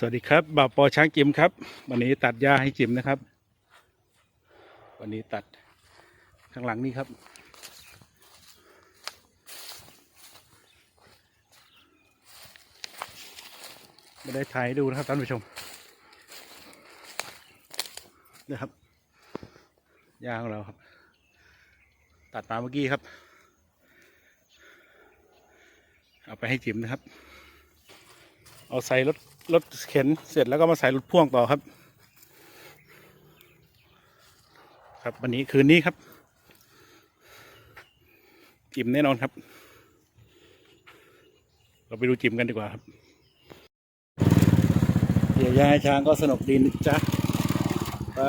สวัสดีครับบ่าวปอช้างจิมครับ วันนี้ตัดหญ้าให้จิมนะครับ วันนี้ตัดข้างหลังนี่ครับ ไม่ได้ถ่ายให้ดูนะครับท่านผู้ชมนะครับหญ้าของเราครับ ตัดมาเมื่อกี้ครับ เอาไปให้จิมนะครับ เอาใส่รถ รถเข็นเสร็จแล้วก็มาใส่รถพ่วงต่อครับ ครับวันนี้คืนนี้ครับจิมแน่นอนครับ เราไปดูจิมกันดีกว่าครับเดี๋ยวยายช้างก็สนุกดีนะจ๊ะไป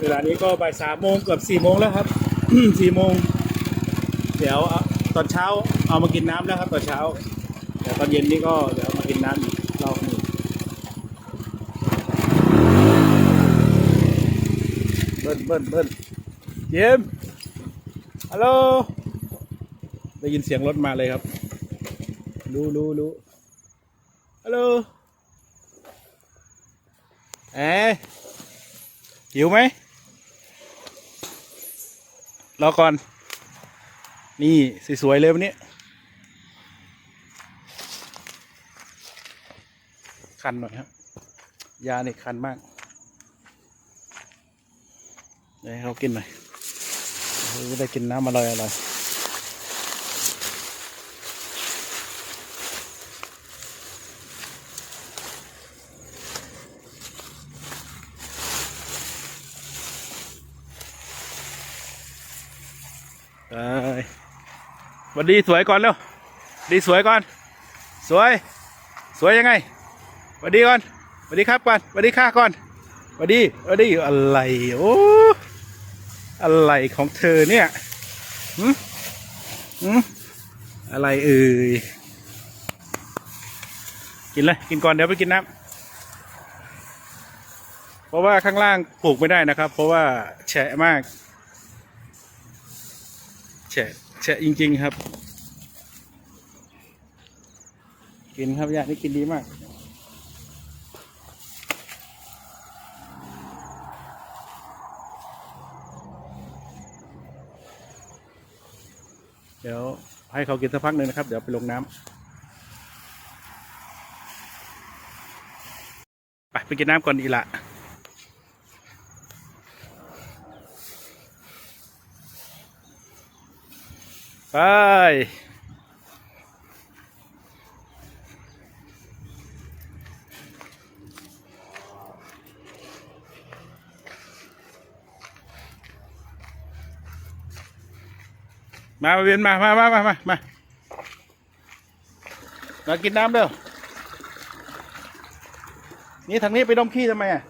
เวลานี้ก็บ่ายสามโมงเกือบสี่โมงแล้วครับสี่โมงเดี๋ยวตอนเช้าเอามากินน้ำแล้วครับตอนเช้าเดี๋ยวตอนเย็นนี่ก็เดี๋ยวมากินน้ำอีกรอบนึงเบิ้ลเบิ้ลเบิ้ลเจมฮัลโหลได้ยินเสียงรถมาเลยครับ รู้รู้รู้ฮัลโหลเอ๊หิวไหม รอก่อน นี่สวยๆเลยวันนี้คันหน่อยครับ ยาเนี่ยคันมากเดี๋ยวให้เขากินหน่อยจะได้กินน้ำอร่อยอร่อย วันดีสวยก่อนเร็วดีสวยก่อน สวย สวยยังไงวันดีก่อนวันดีครับก่อนวันดีค่าก่อนวันดีวันดีอะไรโอ้อะไรของเธอเนี่ยหืมหืมอะไรเอ่ยกินเลยกินก่อนเดี๋ยวไปกินน้ำเพราะว่าข้างล่างปลูกไม่ได้นะครับ เพราะว่าแฉะมาก ฉะแฉะจริง ๆ ครับ กินครับยานี่กินดีมากเดี๋ยวให้เขากินสักพักหนึ่งนะครับ เดี๋ยวไปลงน้ำไปไปกินน้ำก่อนอีละ ไปมาเวียนมา มามามามามา มากินน้ำเร็วนี่ทางนี้ไปดมขี้ทำไมอะ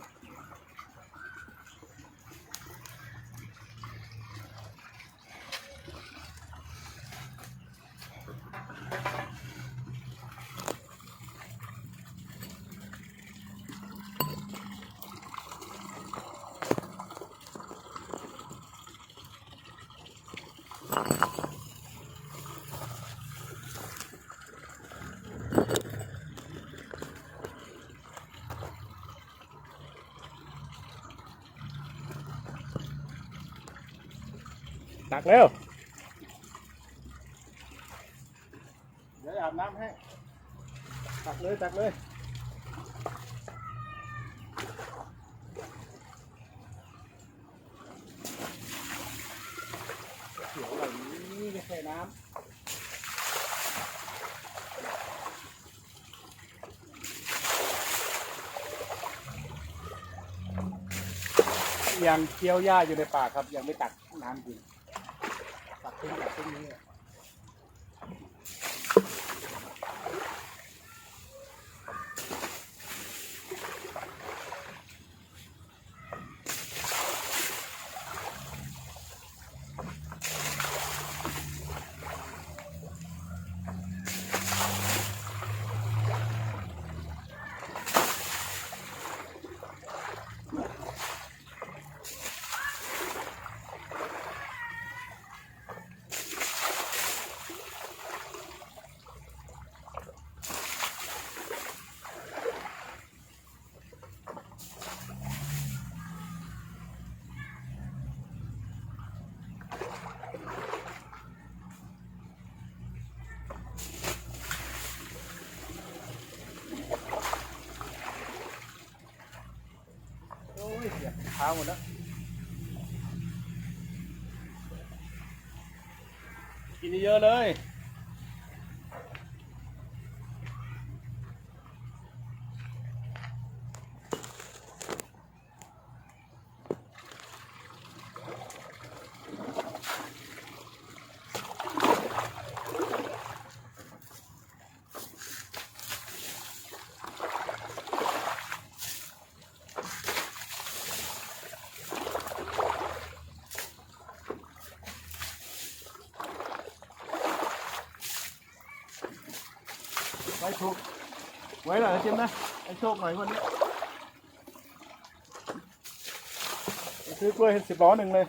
ตักเร็วเดี๋ยวอาบน้ำให้ ตักเลยตักเลยเขียวแบบนี้ไม่ใช่น้ำยังเคี้ยวหญ้าอยู่ในป่าครับ ยังไม่ตักน้ำกิน 그러 면, 그. ยเสียบเท้าหมดแล้วกินเยอะเลย ไว้ถูกไว้หน่อยนะจิมนะให้โชคหน่อยวันนี้ไปซื้อกล้วยสิบล้อหนึ่งเลย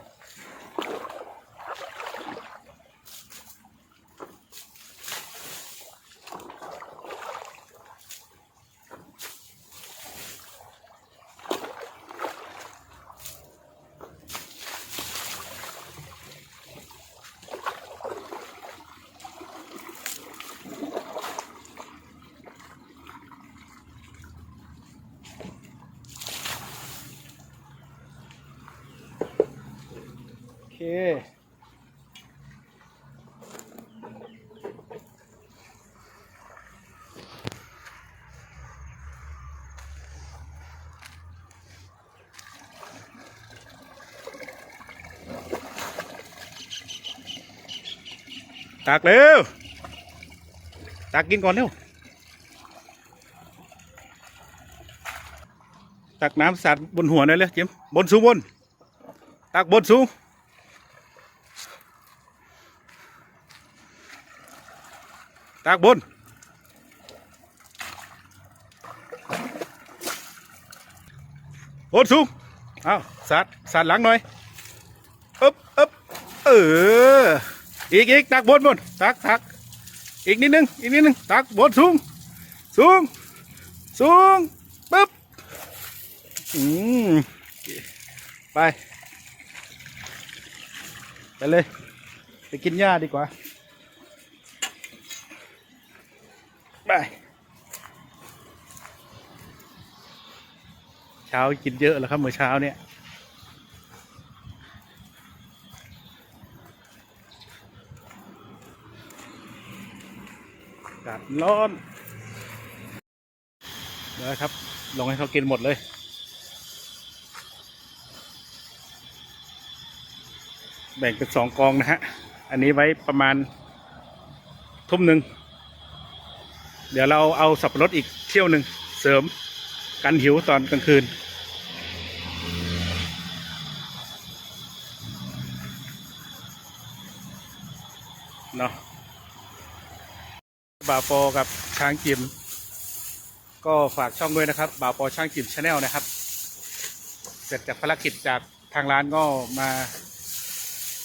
โอเค ตักเร็ว ตักกินก่อนเร็ว ตักน้ำสาดบนหัวหน่อยเลยเจมบนสูงบน ตักบนสูง ตักบนบนสูงเอาสาดสาดหลังหน่อยอึ๊บอึ๊บเออ อีกอีกตักบนบนตักตักอีกนิดนึง อีกนิดนึง ตักบนสูง สูง สูงปึ๊บ อืม ไป ไปเลย ไปกินหญ้าดีกว่า ไป เช้ากินเยอะแล้วครับเมื่อเช้าเนี่ยกาศร้อนเดี๋ยวครับ ลงให้เขากินหมดเลยแบ่งเป็นสองกองนะฮะ อันนี้ไว้ประมาณทุ่มหนึ่ง เดี๋ยวเราเอาสับปะรดอีกเที่ยวหนึ่งเสริมกันหิวตอนกลางคืน เนาะบ่าวปอกับช้างจิม ก็ฝากช่องด้วยนะครับบ่าวปอช้างจิมชาแนลนะครับ เสร็จจากภารกิจจากทางร้านก็มา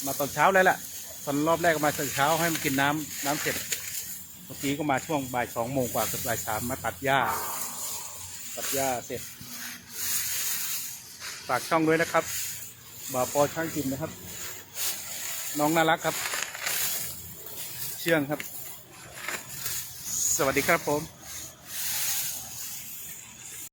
มาตอนเช้าแล้วล่ะ ตอนรอบแรกมาตอนเช้าให้มันกินน้ำน้ำเสร็จ เมื่อกี้ก็มาช่วงบ่ายสองโมงกว่าเกือบบ่ายสามมาตัดหญ้า ตัดหญ้าเสร็จ ฝากช่องด้วยนะครับบ่าวปอช่างกินนะครับ น้องน่ารักครับ เชื่องครับ สวัสดีครับผม